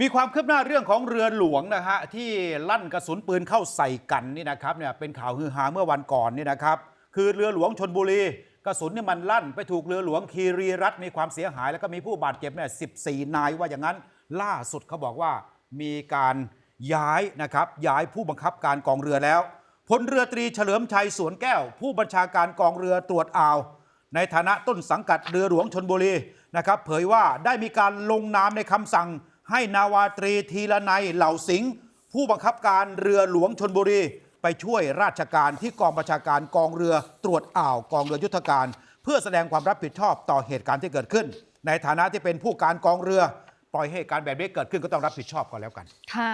มีความคืบหน้าเรื่องของเรือหลวงนะฮะที่ลั่นกระสุนปืนเข้าใส่กันนี่นะครับเนี่ยเป็นข่าวฮือฮาเมื่อวันก่อนนี่นะครับ คือเรือหลวงชนบุรี กระสุนเนี่ยมันลั่นไปถูกเรือหลวงคีรีรัตน์มีความเสียหาย แล้วก็มีผู้บาดเจ็บเนี่ย14นายว่าอย่างนั้น ล่าสุดเขาบอกว่ามีการย้ายนะครับย้ายผู้บังคับการกองเรือแล้วพลเรือตรีเฉลิมชัยสวนแก้ว ผู้บัญชาการกองเรือตรวจอ่าวในฐานะต้นสังกัดเรือหลวงชนบุรีนะครับเผยว่าได้มีการลงนามในคำสั่ง ให้นาวาตรีทีละนัยเหล่าสิงห์ผู้บังคับการเรือหลวงชนบุรี ไปช่วยราชการที่กองประชาการกองเรือตรวจอ่าวกองเรือยุทธการ เพื่อแสดงความรับผิดชอบต่อเหตุการณ์ที่เกิดขึ้น ในฐานะที่เป็นผู้การกองเรือ ปล่อยให้เหตุการณ์แบบนี้เกิดขึ้นก็ต้องรับผิดชอบก็แล้วกัน ค่ะ